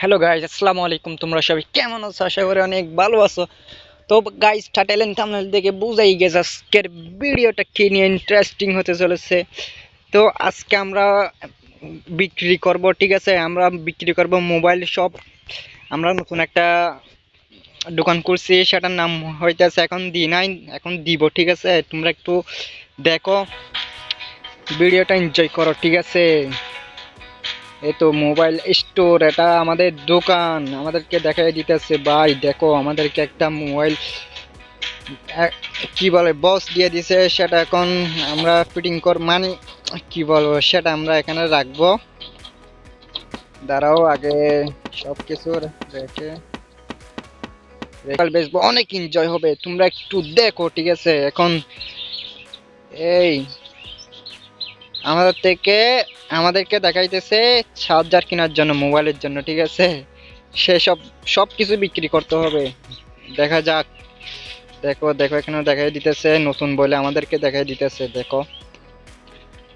Hello guys আসসালামু আলাইকুম। তোমরা সবাই কেমন আছো? আশা করি অনেক ভালো আছো। তো গাইজ টাটাইলেন থামনেল দেখে বুঝাই গেছে আজকের ভিডিওটা কি নিয়ে ইন্টারেস্টিং হতে চলেছে। তো, আজকে আমরা বিক্রি করব, ঠিক আছে? আমরা বিক্রি করব মোবাইল শপ আমরা নতুন একটা দোকান করছি সেটার নাম হইতেছে এখন দি নাই এখন দিব ঠিক আছে? তোমরা একটু দেখো। ভিডিওটা এনজয় করো, ঠিক আছে? এই তো মোবাইল স্টোর, এটা আমাদের দোকান। আমাদেরকে দেখাই দিতেছে, ভাই, দেখো, আমাদেরকে একটা মোবাইল কি বলে বস দিয়ে দিছে। সেটা এখন আমরা ফিটিং কর মানে কি বলব, সেটা আমরা এখানে রাখব। দাঁড়াও, আগে সব কিছু রেখে বেসবো অনেক এনজয় হবে। তোমরা একটু দেখো, ঠিক আছে? এখন, এই আমাদের থেকে আমাদেরকে দেখাইতেছে চার্জার কেনার জন্য মোবাইলের জন্য, ঠিক আছে? সেসব সব সব কিছু বিক্রি করতে হবে। দেখা যাক। দেখো দেখো এখানে দেখাই দিতেছে, নতুন বলে আমাদেরকে দেখাই দিতেছে, দেখো।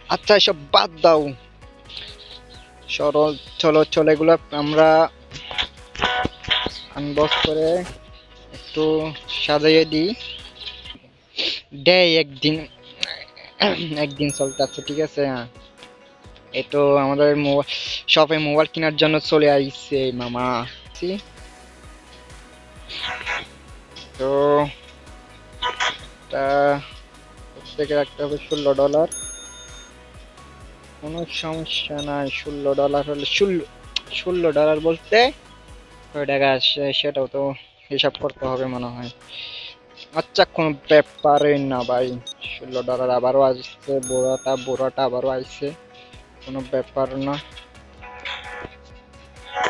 আচ্ছা এসব বাদ দাও। সরল, চলো চলো, এগুলো আমরা আনবক্স করে একটু সাজাইয়ে দিই। দেয় একদিন। একদিন চলতে আছে, ঠিক আছে হ্যাঁ। এই তো আমাদের শপে মোবাইল কেনার জন্য চলে আইছে মামা। তো প্রত্যেকে রাখতে হবে ষোলো ডলার কোনো সমস্যা নাই, ষোলো ডলার হলে ষোলো ষোলো ডলার বলতে কয় টাকা সেটাও তো হিসাব করতে হবে মনে হয় আচ্ছা কোনো ব্যাপারই না ভাই ষোলো ডলার আবারও আসছে বোড়াটা বোড়াটা আবারও আসছে। কোনো ব্যাপার না।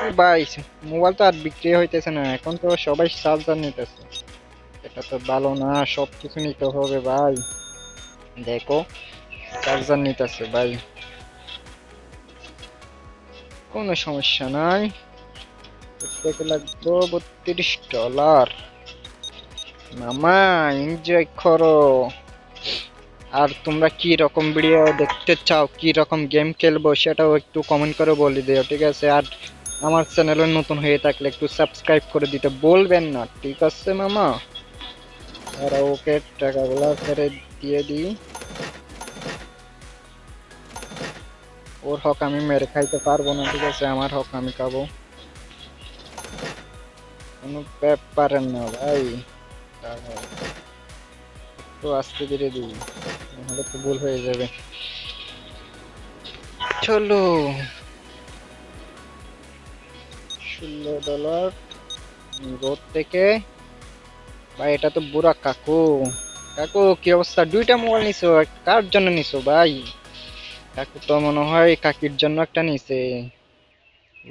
এই মোবাইল তো আর বিক্রি হইতেছে না, এখন তো সবাই চার্জার নিতেছে। এটা তো ভালো না সব কিছু নিতে হবে ভাই। দেখো চার্জার নিতেছে ভাই। কোনো সমস্যা নাই। প্রত্যেকে লাগবে বত্রিশ ডলার মামা এনজয় করো। আর তোমরা কি রকম ভিডিও দেখতে চাও, কি রকম গেম খেলব সেটাও একটু কমেন্ট করে বলে দিও, ঠিক আছে? আর আমার চ্যানেলে নতুন হয়ে থাকলে একটু সাবস্ক্রাইব করে দিতে বলবেন না, ঠিক আছে মামা? আর ওকে টাকাগুলো ফেরত দিয়ে দিই। ওর হক আমি মেরে খাইতে পারব না, ঠিক আছে? আমার হক আমি খাব। কোনো ব্যাপার না ভাই। একটু আস্তে ধীরে দিই। নাহলে তো ভুল হয়ে যাবে। চলো। ষোলো ডলার রোড থেকে। ভাই এটা তো বুড়া কাকু। কাকু কি অবস্থা? দুইটা মোবাইল নিছো কার জন্য নিছো ভাই? কাকু তো মনে হয় কাকির জন্য একটা নিছে।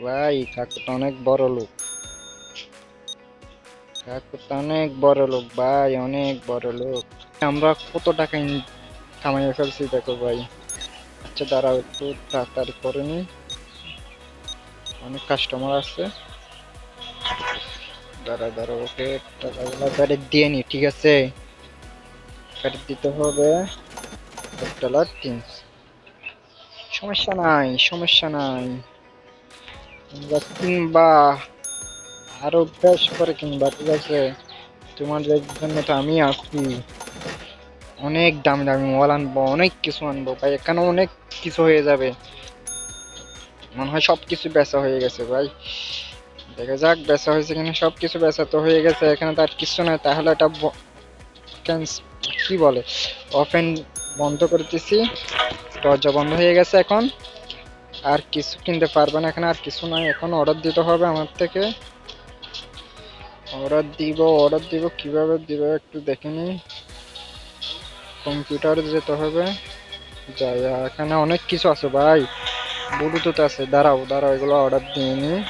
ভাই কাকু তো অনেক বড় লোক। কাকু তো অনেক বড় লোক ভাই অনেক বড় লোক। আমরা কত টাকা কামাইয়ে ফেলছি দেখো ভাই। আচ্ছা দাঁড়াও একটু, তাড়াতাড়ি করে নি। অনেক কাস্টমার আছে। দাঁড়া দাঁড়া ওকে টাকাগুলো ফেরত দিয়ে নি, ঠিক আছে? ফেরত দিতে হবে এক ডলার সমস্যা নাই সমস্যা নাই। তোমরা কিনবা, আরও বেশ করে কিনবা, ঠিক আছে? তোমাদের জন্য তো আমি আছি। অনেক দামি দামি মোবাইল আনব, অনেক কিছু আনব, ভাই, এখানে অনেক কিছু হয়ে যাবে। মনে হয় সব কিছু বেচা হয়ে গেছে, ভাই। দেখা যাক, বেচা হয়েছে কিনা সব কিছু বেচা তো হয়ে গেছে, এখানে তো আর কিছু নাই। তাহলে এটা কি বলে? ওপেন বন্ধ করে দিছি দরজা বন্ধ হয়ে গেছে এখন। আর কিছু কিনতে পারবে না, এখানে আর কিছু নাই। এখন অর্ডার দিতে হবে আমার থেকে। অর্ডার দিব অর্ডার দিব, কীভাবে দিব একটু দেখে নি কম্পিউটারে যেতে হবে। যাই এখানে অনেক কিছু আছে ভাই। ব্লুটুথ আছে, দাঁড়াও দাঁড়াও, এগুলো অর্ডার দিয়ে নি।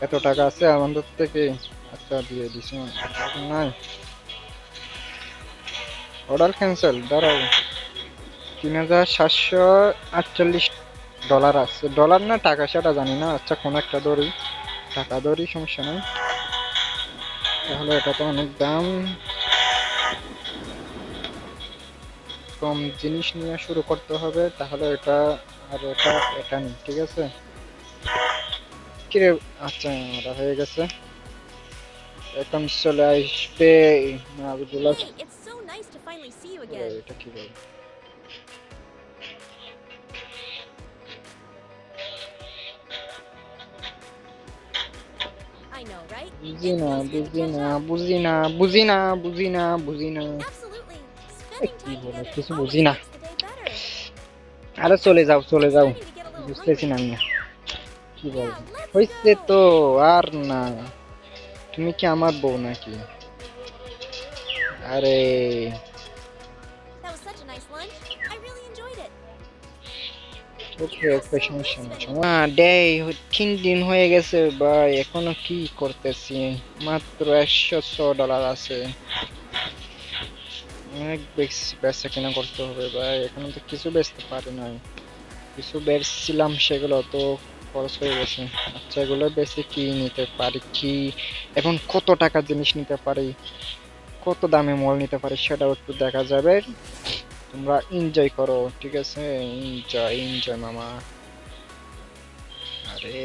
এত টাকা আছে আমাদের থেকে? আচ্ছা দিয়ে দিছি। নাই। অর্ডার ক্যান্সেল দাঁড়াও। তিন হাজার সাতশো আটচল্লিশ ডলার আছে। ডলার না টাকা সেটা জানি না। আচ্ছা কোনো একটা দড়ি টাকা দড়ি সমস্যা নাই। তাহলে এটা তো অনেক দাম। কম জিনিস নিয়ে শুরু করতে হবে তাহলে এটা আর এটা এটা নেই ঠিক আছে? কিরে আচ্ছা ওরা হয়ে গেছে। এখন চলে আসবে. এটা কি বলে? বুঝি না বুঝি না বুঝি না বুঝি না বুঝি না বুঝি না কি বলে, কিছু বুঝি না। আরে চলে যাও চলে যাও বুঝতেছি না. আমি কি বল হইছে তো আর না তুমি কি আমার বউ. ওকে ওকে সমস্যা নেই সমস্যা তিন দিন হয়ে গেছে ভাই এখনও কি করতেছি মাত্র একশো ছ ডলার আছে অনেক বেশি বেচা কেনা করতে হবে ভাই, এখনও তো কিছু বেচতে পারি নাই। কিছু বেচছিলাম সেগুলো তো খরচ হয়ে গেছে। আচ্ছা এগুলো বেশি কি নিতে পারি? কি, এখন কত টাকার জিনিস নিতে পারি? কত দামে মল নিতে পারি সেটাও একটু দেখা যাবে। তোমরা এনজয় করো, ঠিক আছে? এনজয় এনজয় মামা। আরে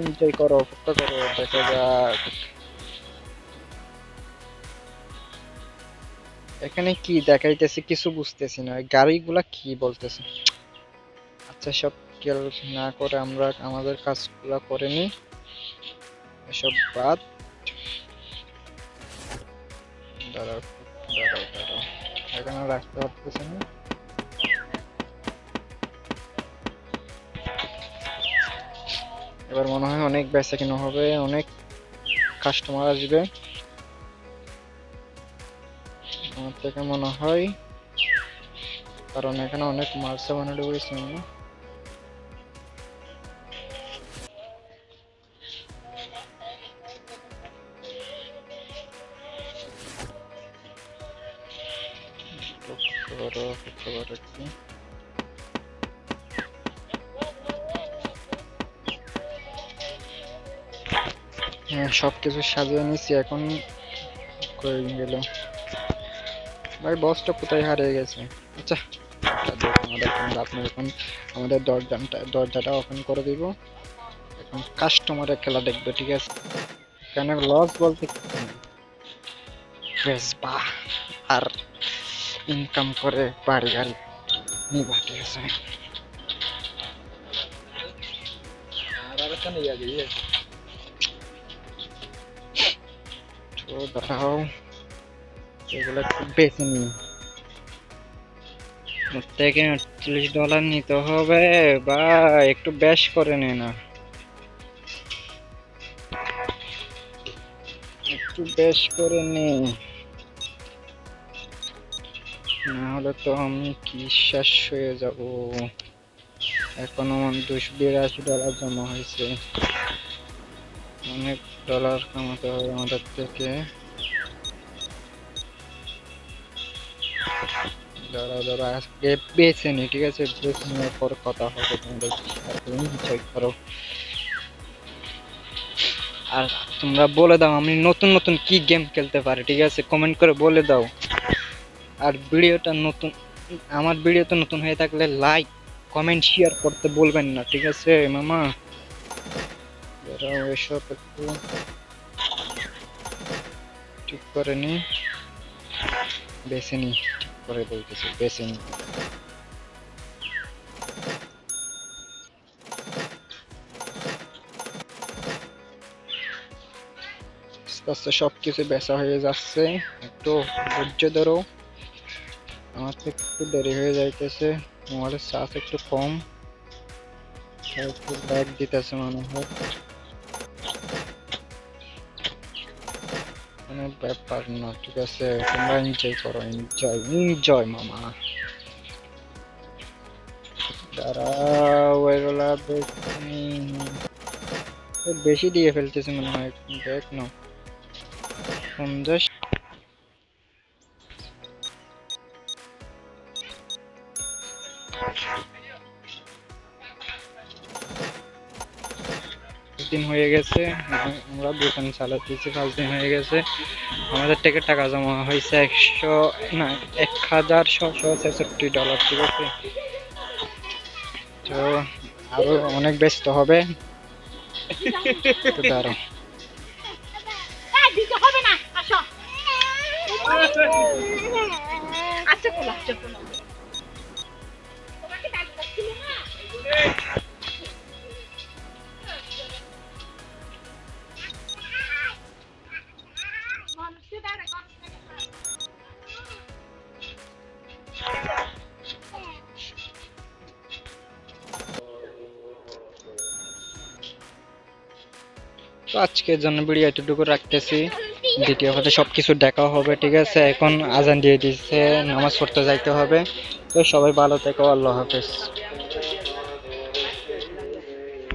এনজয় করো করো, দেখা যাক। এখানে কি দেখাইতেছে কিছু বুঝতেছি না গাড়িগুলা কি বলতেছে? আচ্ছা সব কেয়ার না করে আমরা আমাদের কাজগুলা করে নি এসব বাদ। এখানে রাখতে পারতেছি না। এবার মনে হয় অনেক বেচা কিনা হবে, অনেক কাস্টমার আসবে। আমার থেকে মনে হয়। কারণ এখানে অনেক মালসা বানানো রয়েছে না করো করো হ্যাঁ সব সাজিয়ে নিছি এখন কই গেল ভাই বসটা কোথায় হারিয়ে গেছে? আচ্ছা আমাদের কোনো এখন আমাদের দরজাটা দরজাটা ওপেন করে দিব। এখন কাস্টমারের খেলা দেখবে, ঠিক আছে? কেন লস বলতে নেই। আর ইনকাম করে বাড়ি গাড়ি নিবা ঠিক আছে দাঁড়াও। এগুলো বেছে নি থেকে আটচল্লিশ ডলার নিতে হবে, বা একটু বেশ করে নে না। একটু বেশ করে নে। না হলে তো আমি কি শেষ হয়ে যাব? এখনও দুশো বিরাশি ডলার জমা হয়েছে। অনেক ডলার কামাতে হবে আমাদের থেকে। দাঁড়া দাঁড়া আজকে বেছে নি, ঠিক আছে? বেছে নেওয়ার পর কথা হবে তোমাদের আর তোমরা বলে দাও, আমি নতুন নতুন কি গেম খেলতে পারি, ঠিক আছে? কমেন্ট করে বলে দাও। আর ভিডিওটা নতুন, আমার ভিডিওটা নতুন হয়ে থাকলে লাইক কমেন্ট শেয়ার করতে বলবেন না, ঠিক আছে, মামা? দাঁড়াও, এসব একটু ঠিক করে নি। বেছে নি করে বলতেছি বেছে আস্তে সব কিছু বেচা হয়ে যাচ্ছে। একটু ধৈর্য ধরো। আমার তো একটু দেরি হয়ে যাইতেছে, মোবাইলের চার্জ একটু কম। একটু ব্যাগ দিতেছে মনে হয়। কোনো ব্যাপার না, ঠিক আছে? তোমরা এনজয় করো এনজয় এনজয় মামা। দাঁড়াও বেশি দিয়ে ফেলতেছে মনে হয়। দেখ না। পঞ্চাশ দিন হয়ে গেছে আম- আমরা দোকান চালাতেছি পাঁচ দিন হয়ে গেছে আমাদের থেকে টাকা জমা হয়েছে একশো না এক হাজার ছশো ছেষট্টি ডলার ঠিক আছে তো আরও অনেক ব্যস্ত হবে দাঁড়ো আচ্ছা তো আজকের জন্য ভিডিও এতটুকু রাখতেছি। দ্বিতীয় কথা সব কিছু দেখা হবে, ঠিক আছে? এখন আজান দিয়ে দিচ্ছে নামাজ পড়তে যাইতে হবে। তো সবাই ভালো থেকো, আল্লাহ হাফেজ।